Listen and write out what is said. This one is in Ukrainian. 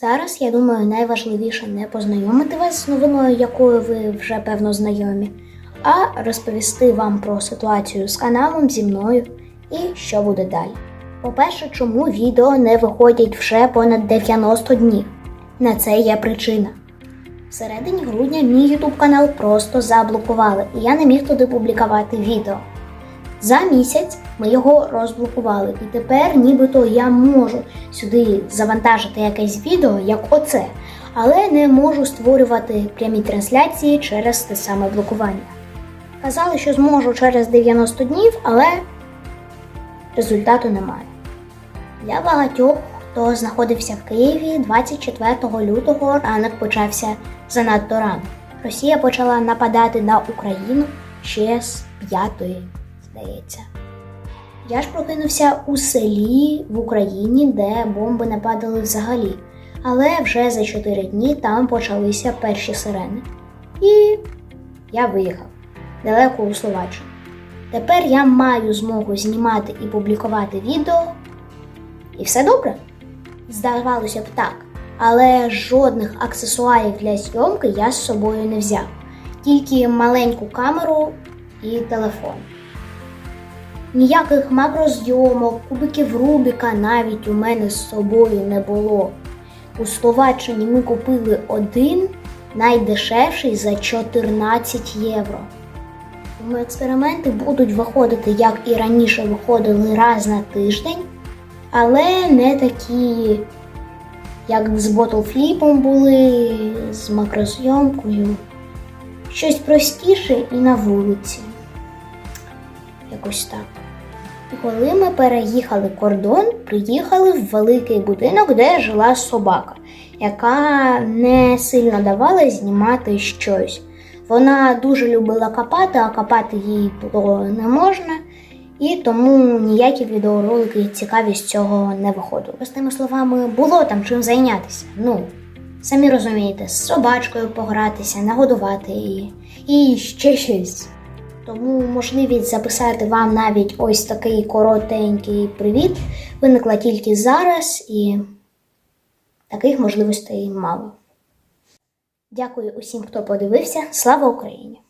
Зараз, я думаю, найважливіше не познайомити вас з новиною, якою ви вже певно знайомі, а розповісти вам про ситуацію з каналом зі мною і що буде далі. По-перше, чому відео не виходять вже понад 90 днів? На це є причина. Всередині грудня мій YouTube канал просто заблокували, і я не міг туди публікувати відео. За місяць ми його розблокували, і тепер нібито я можу сюди завантажити якесь відео, як оце, але не можу створювати прямі трансляції через те саме блокування. Казали, що зможу через 90 днів, але результату немає. Для багатьох, хто знаходився в Києві 24 лютого, ранок почався занадто рано. Росія почала нападати на Україну ще з п'ятої, здається. Я ж прокинувся у селі в Україні, де бомби не падали взагалі. Але вже за 4 дні там почалися перші сирени. І я виїхав далеко у Словаччину. Тепер я маю змогу знімати і публікувати відео. І все добре? Здавалося б так. Але жодних аксесуарів для зйомки я з собою не взяв. Тільки маленьку камеру і телефон. Ніяких макрозйомок, кубиків Рубіка навіть у мене з собою не було. У Словаччині ми купили один найдешевший за 14 євро. Тому експерименти будуть виходити, як і раніше виходили раз на тиждень, але не такі, як з ботлфліпом були, з макрозйомкою. Щось простіше і на вулиці. Якось так. І коли ми переїхали кордон, приїхали в великий будинок, де жила собака, яка не сильно давала знімати щось. Вона дуже любила копати, а копати їй було не можна, і тому ніякі відеоролики цікаві з цього не виходили. Простими словами, було там чим зайнятися. Ну, самі розумієте, з собачкою погратися, нагодувати її і ще щось. Тому можливість записати вам навіть ось такий коротенький привіт виникла тільки зараз, і таких можливостей мало. Дякую усім, хто подивився. Слава Україні!